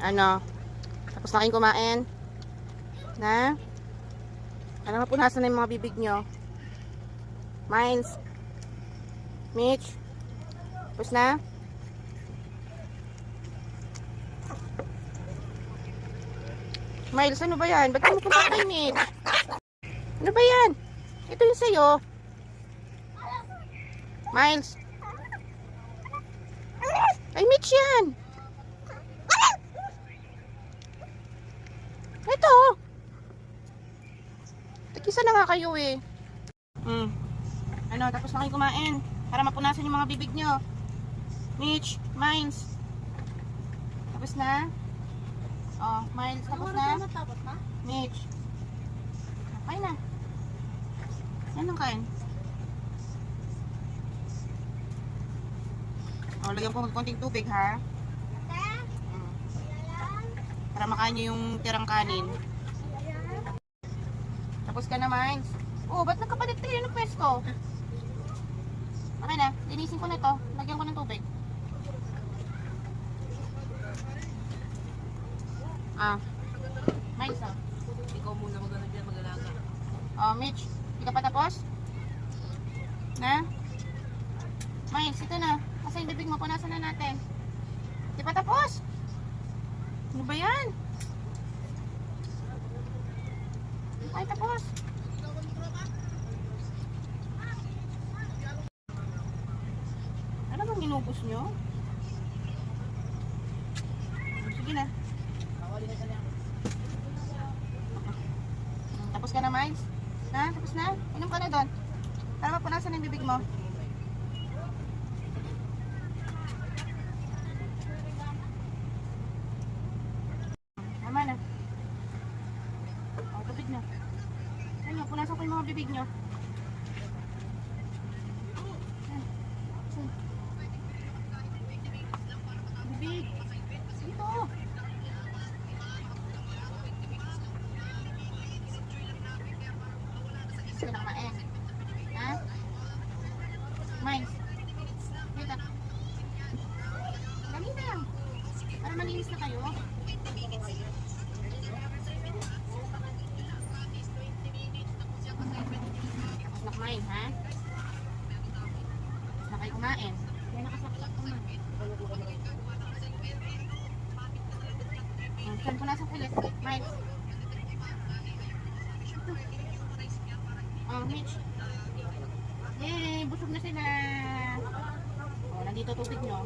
ano, tapos na kayong kumain. Na? Alam mo, punasan na yung mga bibig nyo. Miles. Mitch. Tapos na? Miles, ano ba yan? Ba't mo punta kay Mitch? Ano ba yan? Ito yung sa'yo. Miles. Ay, Mitch yan. Ito. Tagkisa na nga kayo eh. Hmm. Ano, tapos na kayo kumain. Para mapunasan yung mga bibig nyo. Mitch, Miles. Tapos na? Oh, Miles, tapos na? Tapos na? Mitch. Kain na. Yan ang kain. O, lagyan ko ng konting tubig, ha? Mm. Para makain nyo yung tirang kanin. Tapos ka na, Miles. Oh, ba't nagkapalit tayo ng pwesto? Okay na, linisin ko na ito. Lagyan ko ng tubig. Ah. Miles, ah. Ikaw muna magano dyan, mag-alaga. Oh, Mitch, hindi ka pa tapos? Na? Miles, ito na. Kasi yung bibig mo, punasan na natin. Hindi pa tapos? Ano ba yan? Pa tapos. Ano bang inubos nyo? Sige na. Tapos ka na, Miles? Na? Tapos na? Inom ka na doon. Para mapunasan yung bibig mo. Tama na. O, tubig na. Ano, punasan ko yung mga bibig nyo. Bibig. Dito. Miles. Dito. Dali na. Para malinis na kayo. Kumain, ha? Na kayo kumain. Yan nakasaksak ko na. Saan ko nasa kulit? Miles. Oh, Mitch. Yay! Busog na sila. Oh, nandito tubig nyo.